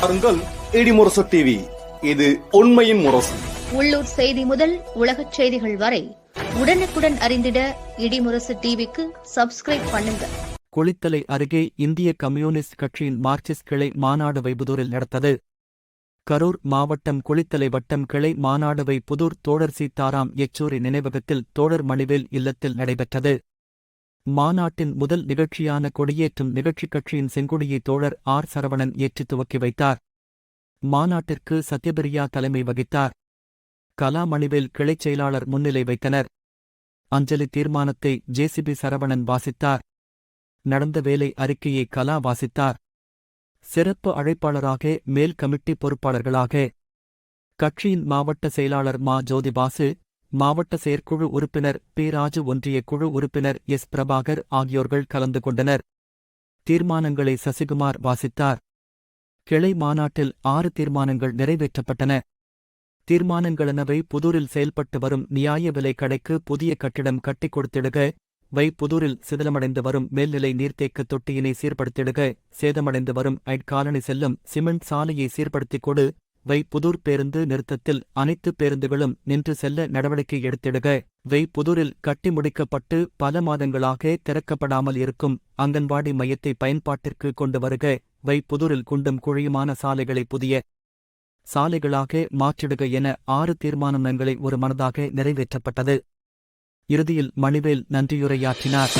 பாருங்கள் இடிமுரசு டிவி இது உண்மையின் முரசு. உள்ளூர் செய்தி முதல் உலகச் செய்திகள் வரை உடனுக்குடன் அறிந்திட இடிமுரசு டிவிக்கு சப்ஸ்கிரைப் பண்ணுங்க. குளித்தலை அருகே இந்திய கம்யூனிஸ்ட் கட்சியின் மார்க்சிஸ்ட் கிளை மாநாடு வைபுதூரில் நடத்தது. கரூர் மாவட்டம் குளித்தலை வட்டம் கிளை மாநாடுவை புதூர் தோழர் சீதாராம் யெச்சூரி நினைவகத்தில் தோழர் மணிவேல் இல்லத்தில் நடைபெற்றது. மாநாட்டின் முதல் நிகழ்ச்சியான கொடியேற்றும் நிகழ்ச்சி கட்சியின் செங்கொடியை தோழர் ஆர். சரவணன் ஏற்றி துவக்கி வைத்தார். மாநாட்டிற்கு சத்யபிரியா தலைமை வகித்தார். கலா மணிவேல் கிளைச் செயலாளர் முன்னிலை வைத்தனர். அஞ்சலி தீர்மானத்தை ஜேசிபி சரவணன் வாசித்தார். நடந்த வேலை அறிக்கையை கலா வாசித்தார். சிறப்பு அழைப்பாளராக மேல் கமிட்டி பொறுப்பாளர்களாக. கட்சியின் மாவட்ட செயலாளர் மா. ஜோதிபாசு மாவட்ட செயற்குழு உறுப்பினர் பேராஜு ஒன்றிய குழு உறுப்பினர் எஸ். பிரபாகர் ஆகியோர்கள் கலந்து கொண்டனர். தீர்மானங்களை சசிகுமார் வாசித்தார். கிளை மாநாட்டில் ஆறு தீர்மானங்கள் நிறைவேற்றப்பட்டன. தீர்மானங்களெனவை புதூரில் செயல்பட்டு வரும் நியாய விலை கடைக்கு புதிய கட்டிடம் கட்டிக் கொடுத்திடுக வை புதூரில் சிதிலமடைந்து வரும் மேல்நிலை நீர்த்தேக்க தொட்டியினை சீர்படுத்திடுக சேதமடைந்து வரும் ஐட்காலனி செல்லும் சிமெண்ட் சாலையை சீர்படுத்திக் கொடு வை புதூர் பேருந்து நிறுத்தத்தில் அனைத்து பேருந்துகளும் நின்று செல்ல நடவடிக்கை எடுத்திடுக. வை புதூரில் கட்டி முடிக்கப்பட்டு பல மாதங்களாக திறக்கப்படாமல் இருக்கும் அங்கன்வாடி மையத்தை பயன்பாட்டிற்கு கொண்டு வருக. வை புதூரில் குண்டும் குழியுமான சாலைகளை புதிய சாலைகளாக மாற்றிடுக என ஆறு தீர்மானங்களை ஒரு மனதாக நிறைவேற்றப்பட்டது. இறுதியில் மணிவேல் நன்றியுரையாற்றினார்.